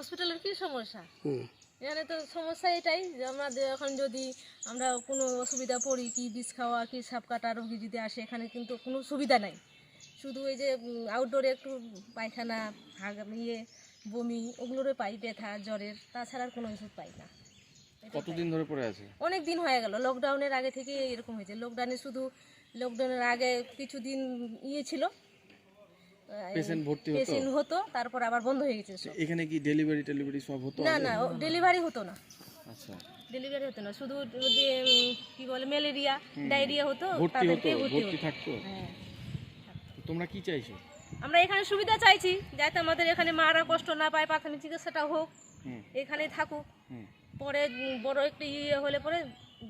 হসপিটালের কি সমস্যা? এখানে তো সমস্যা এটাই যে আমাদের এখন যদি আমরা কোনো অসুবিধা পড়ি কি বিষ খাওয়া কি সাপ কাটা রোগী যদি আসে এখানে কিন্তু কোনো সুবিধা নাই। শুধু ওই যে আউটডোরে একটু পায়খানা হাগ- ইয়ে বমি ওগুলোরে পাই ব্যথা জ্বরের। তাছাড়া আর কোনো ওষুধ পাই না। কতদিন ধরে পড়ে আছে? অনেক দিন হয়ে গেল। লকডাউনের আগে থেকে এরকম হয়েছে। লকডাউনে শুধু লকডাউনের আগে কিছুদিন ইয়ে ছিল পেশেন্ট ভর্তি হতো? পেশেন্ট হতো তারপর আবার বন্ধ হয়ে গেছে সব। এখানে কি ডেলিভারি টেলিভারি সব হতো না না ডেলিভারি হতো না। আচ্ছা। ডেলিভারি হতো না শুধু যে, উম, কি বলে ম্যালেরিয়া ডায়রিয়া হতো ভর্তি হতো তাদেরকে ভর্তি ভর্তি হতো। থাকতো? হ্যাঁ। তো তোমরা কি চাইছো? আমরা এখানে সুবিধা চাইছি যাতে আমাদের এখানে মারা কষ্ট না পায় প্রাথমিক চিকিৎসাটা হোক হুম। এখানে থাকুক। হুম। পরে উম, বড় একটু ইয়ে হলে পরে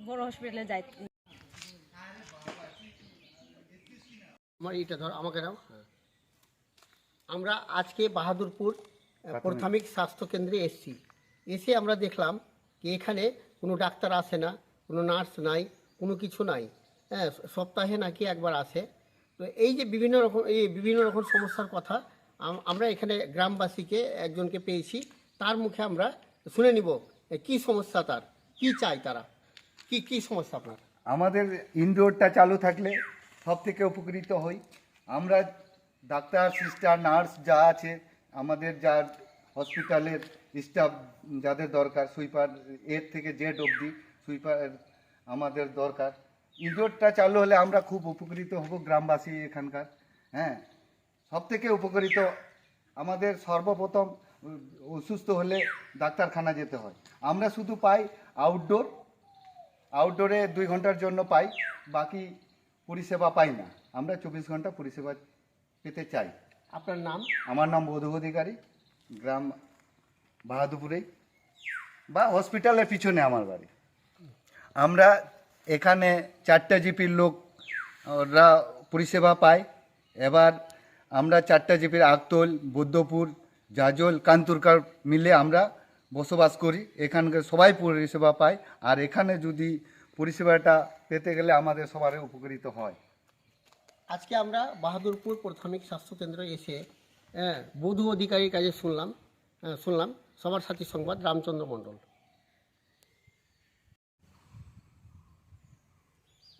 বড় হসপিটালে যাই আমার এইটা ধর আমাকে দাও। আমরা আজকে বাহাদুরপুর প্রাথমিক। স্বাস্থ্য কেন্দ্রে এসেছি। এসে আমরা দেখলাম যে এখানে কোনো ডাক্তার আসে না কোনো নার্স নাই কোনো কিছু নাই। হ্যাঁ সপ্তাহে নাকি একবার আসে। তো এই যে বিভিন্ন রকম এই বিভিন্ন রকম সমস্যার কথা আমরা এখানে গ্রামবাসীকে একজনকে পেয়েছি। তার মুখে আমরা শুনে নিব কি সমস্যা তার কি চাই তারা কি কি সমস্যা আপনার? আমাদের ইনডোরটা চালু থাকলে সব থেকে উপকৃত হই। আমরা ডাক্তার, সিস্টার, নার্স যা আছে, আমাদের যা হসপিটালের স্টাফ যাদের দরকার, সুইপার এর থেকে জেড অবধি সুইপার আমাদের দরকার। ইনডোরটা চালু হলে আমরা খুব উপকৃত হব গ্রামবাসী এখানকার হ্যাঁ। সব থেকে উপকৃত, আমাদের সর্বপ্রথম অসুস্থ হলে ডাক্তারখানা যেতে হয়। আমরা শুধু পাই আউটডোর আউটডোরে দুই ঘণ্টার জন্য পাই, বাকি পরিষেবা পাই না। আমরা চব্বিশ ঘণ্টা পরিষেবা পেতে চাই। আপনার নাম? আমার নাম বধূ অধিকারী গ্রাম বাহাদুপুরেই বা হসপিটালের পিছনে আমার বাড়ি। আমরা এখানে চারটা জিপির লোক ওরা পরিষেবা পায়। এবার আমরা চারটা জিপির আগতল বৌদ্ধপুর জাজল কান্তুরকার মিলে আমরা বসবাস করি। এখানকার সবাই পরিষেবা পায়। আর এখানে যদি পরিষেবাটা পেতে গেলে আমাদের সবার উপকৃত হয়। আজকে আমরা বাহাদুরপুর প্রাথমিক স্বাস্থ্য কেন্দ্রে এসে হ্যাঁ বধূ অধিকারীর কাছে শুনলাম হ্যাঁ, শুনলাম সবার সাথী সংবাদ রামচন্দ্র মণ্ডল।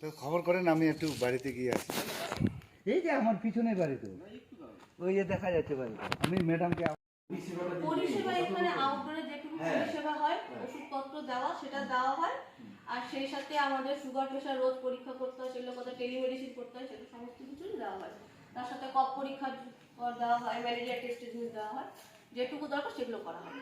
তো খবর করেন আমি একটু বাড়িতে গিয়ে আসি। এই যে আমার পিছনে বাড়িতে ওই যে দেখা যাচ্ছে বাড়ি আমি ম্যাডামকে পরিষেবা এখানে আউটডোরে যেটুকু পরিষেবা হয় ওষুধপত্র দেওয়া সেটা দেওয়া হয়। আর সেই সাথে আমাদের সুগার প্রেশার রোজ পরীক্ষা করতে হয় সেগুলো কথা টেলিমেডিসিন করতে হয় সেগুলো সমস্ত কিছুই দেওয়া হয়। তার সাথে কফ পরীক্ষা দেওয়া হয় ম্যালেরিয়া টেস্টের জিনিস দেওয়া হয়, যেটুকু দরকার সেগুলো করা হয়।